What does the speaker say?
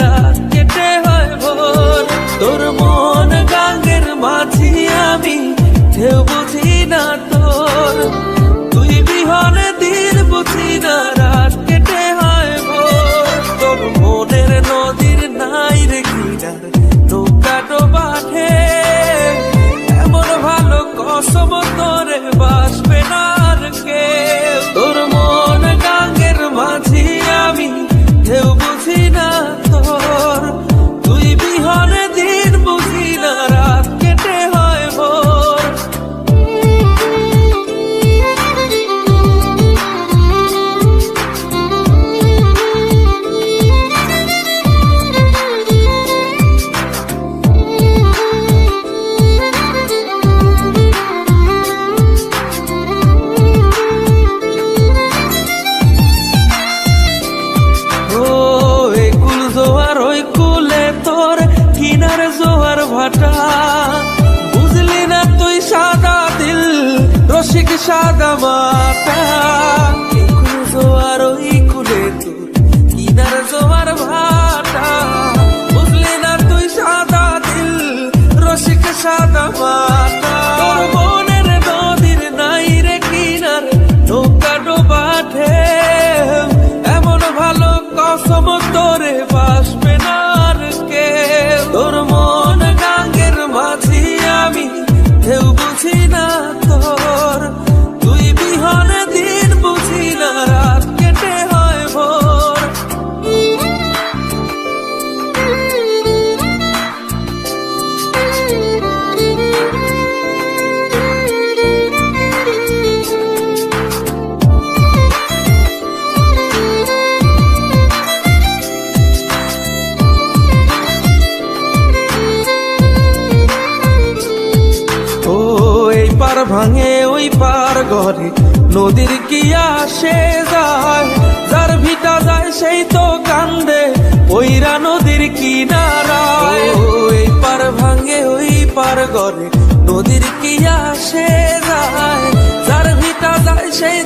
রাত কেটে হয় ভোর, তোর মন গাঙ্গের মাঝি আমি, ঢেউ বুঝি না তোর। তুই বিহনে দিন বুঝি না ভাটা। বুঝলি না তুই সাদা দিল, রসিক সাদা মাটা। নদীর নাই রে কিনার, নৌকা ডোবা এমন ভালো কসম তোরে বাসবে ভাঙে, ওই পার ঘরে। নদীর কি আসে যায়, যার ভিটা যায় সেই তো কান্দে। ওইরা নদীর কিনারায়। ওই পার ভাঙে, ওই পার ঘরে, নদীর কি আসে যায়, যার ভিটা যায় সেই